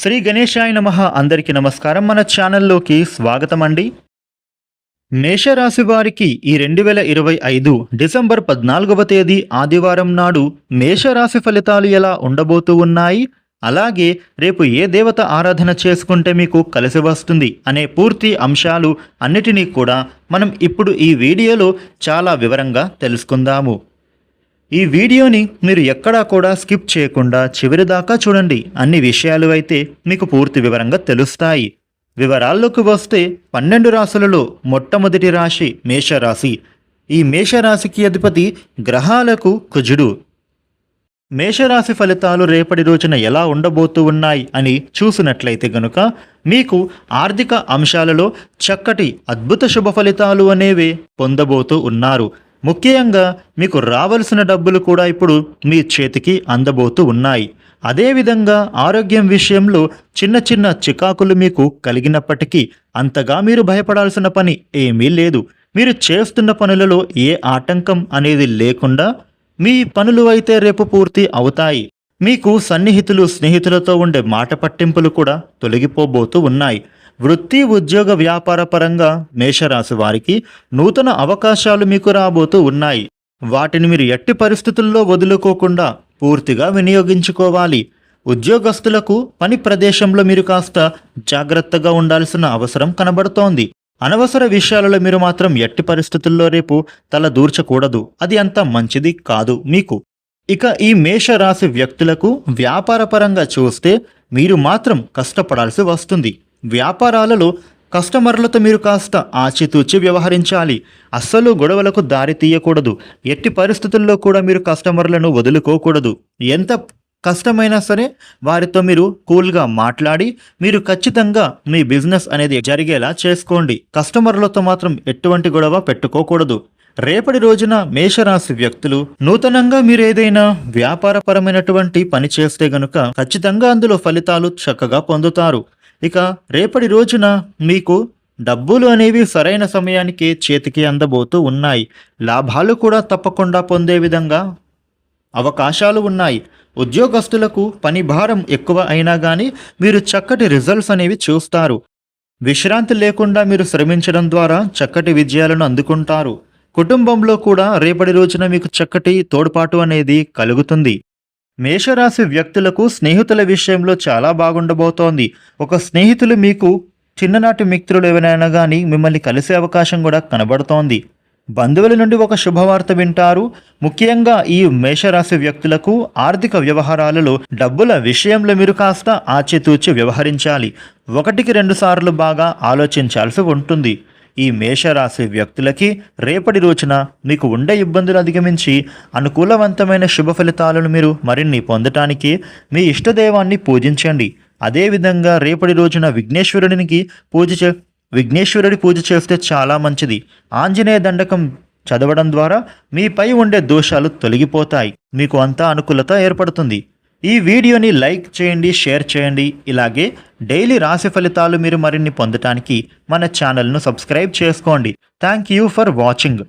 శ్రీ గణేశాయ నమ అందరికీ నమస్కారం. మన ఛానల్లోకి స్వాగతం అండి మేషరాశి వారికి ఈ రెండు వేల ఇరవై ఐదు డిసెంబర్ పద్నాలుగవ తేదీ ఆదివారం నాడు మేషరాశి ఫలితాలు ఎలా ఉండబోతూ ఉన్నాయి? అలాగే రేపు ఏ దేవత ఆరాధన చేసుకుంటే మీకు కలిసి వస్తుంది అనే పూర్తి అంశాలు అన్నిటినీ కూడా మనం ఇప్పుడు ఈ వీడియోలో చాలా వివరంగా తెలుసుకుందాము. ఈ వీడియోని మీరు ఎక్కడా కూడా స్కిప్ చేయకుండా చివరి దాకా చూడండి. అన్ని విషయాలు అయితే మీకు పూర్తి వివరంగా తెలుస్తాయి. వివరాల్లోకి వస్తే పన్నెండు రాశులలో మొట్టమొదటి రాశి మేషరాశి. ఈ మేషరాశికి అధిపతి గ్రహాలకు కుజుడు. మేషరాశి ఫలితాలు రేపటి రోజున ఎలా ఉండబోతూ ఉన్నాయి అని చూసినట్లయితే గనుక మీకు ఆర్థిక అంశాలలో చక్కటి అద్భుత శుభ ఫలితాలు అనేవి పొందబోతూ ఉన్నారు. ముఖ్యంగా మీకు రావలసిన డబ్బులు కూడా ఇప్పుడు మీ చేతికి అందబోతూ ఉన్నాయి. అదేవిధంగా ఆరోగ్యం విషయంలో చిన్న చిన్న చికాకులు మీకు కలిగినప్పటికీ అంతగా మీరు భయపడాల్సిన పని ఏమీ లేదు. మీరు చేస్తున్న పనులలో ఏ ఆటంకం అనేది లేకుండా మీ పనులు అయితే రేపు పూర్తి అవుతాయి. మీకు సన్నిహితులు స్నేహితులతో ఉండే మాట పట్టింపులు కూడా తొలగిపోబోతూ ఉన్నాయి. వృత్తి ఉద్యోగ వ్యాపార పరంగా మేషరాశి వారికి నూతన అవకాశాలు మీకు రాబోతూ ఉన్నాయి. వాటిని మీరు ఎట్టి పరిస్థితుల్లో వదులుకోకుండా పూర్తిగా వినియోగించుకోవాలి. ఉద్యోగస్తులకు పని ప్రదేశంలో మీరు కాస్త జాగ్రత్తగా ఉండాల్సిన అవసరం కనబడుతోంది. అనవసర విషయాలలో మీరు మాత్రం ఎట్టి పరిస్థితుల్లో రేపు తల దూర్చకూడదు. అది అంత మంచిది కాదు మీకు. ఇక ఈ మేషరాశి వ్యక్తులకు వ్యాపారపరంగా చూస్తే మీరు మాత్రం కష్టపడాల్సి వస్తుంది. వ్యాపారాలలో కస్టమర్లతో మీరు కాస్త ఆచితూచి వ్యవహరించాలి. అస్సలు గొడవలకు దారి తీయకూడదు. ఎట్టి పరిస్థితుల్లో కూడా మీరు కస్టమర్లను వదులుకోకూడదు. ఎంత కష్టమైనా సరే వారితో మీరు కూల్గా మాట్లాడి మీరు ఖచ్చితంగా మీ బిజినెస్ అనేది జరిగేలా చేసుకోండి. కస్టమర్లతో మాత్రం ఎటువంటి గొడవ పెట్టుకోకూడదు. రేపటి రోజున మేషరాశి వ్యక్తులు నూతనంగా మీరు ఏదైనా వ్యాపారపరమైనటువంటి పని చేస్తే గనుక ఖచ్చితంగా అందులో ఫలితాలు చక్కగా పొందుతారు. ఇక రేపటి రోజున మీకు డబ్బులు అనేవి సరైన సమయానికి చేతికి అందబోతూ ఉన్నాయి. లాభాలు కూడా తప్పకుండా పొందే విధంగా అవకాశాలు ఉన్నాయి. ఉద్యోగస్తులకు పని భారం ఎక్కువ అయినా కానీ మీరు చక్కటి రిజల్ట్స్ అనేవి చూస్తారు. విశ్రాంతి లేకుండా మీరు శ్రమించడం ద్వారా చక్కటి విజయాలను అందుకుంటారు. కుటుంబంలో కూడా రేపటి రోజున మీకు చక్కటి తోడ్పాటు అనేది కలుగుతుంది. మేషరాశి వ్యక్తులకు స్నేహితుల విషయంలో చాలా బాగుండబోతోంది. ఒక స్నేహితులు మీకు చిన్ననాటి మిత్రులు ఎవరైనా కానీ మిమ్మల్ని కలిసే అవకాశం కూడా కనబడుతోంది. బంధువుల నుండి ఒక శుభవార్త వింటారు. ముఖ్యంగా ఈ మేషరాశి వ్యక్తులకు ఆర్థిక వ్యవహారాలలో డబ్బుల విషయంలో మీరు కాస్త ఆచితూచి వ్యవహరించాలి. ఒకటికి రెండు సార్లు బాగా ఆలోచించాల్సి ఉంటుంది. ఈ మేషరాశి వ్యక్తులకి రేపటి రోజున మీకు ఉండే ఇబ్బందులు అధిగమించి అనుకూలవంతమైన శుభ ఫలితాలను మీరు మరిన్ని పొందటానికి మీ ఇష్టదైవాన్ని పూజించండి. అదేవిధంగా రేపటి రోజున విఘ్నేశ్వరునికి పూజ చే విఘ్నేశ్వరుడి పూజ చేస్తే చాలా మంచిది. ఆంజనేయ దండకం చదవడం ద్వారా మీపై ఉండే దోషాలు తొలగిపోతాయి. మీకు అంతా అనుకూలత ఏర్పడుతుంది. ఈ వీడియోని లైక్ చేయండి షేర్ చేయండి. ఇలాగే డైలీ రాశి ఫలితాలు మీరు మరిన్ని పొందటానికి మన ఛానల్ను సబ్స్క్రైబ్ చేసుకోండి. Thank you for watching.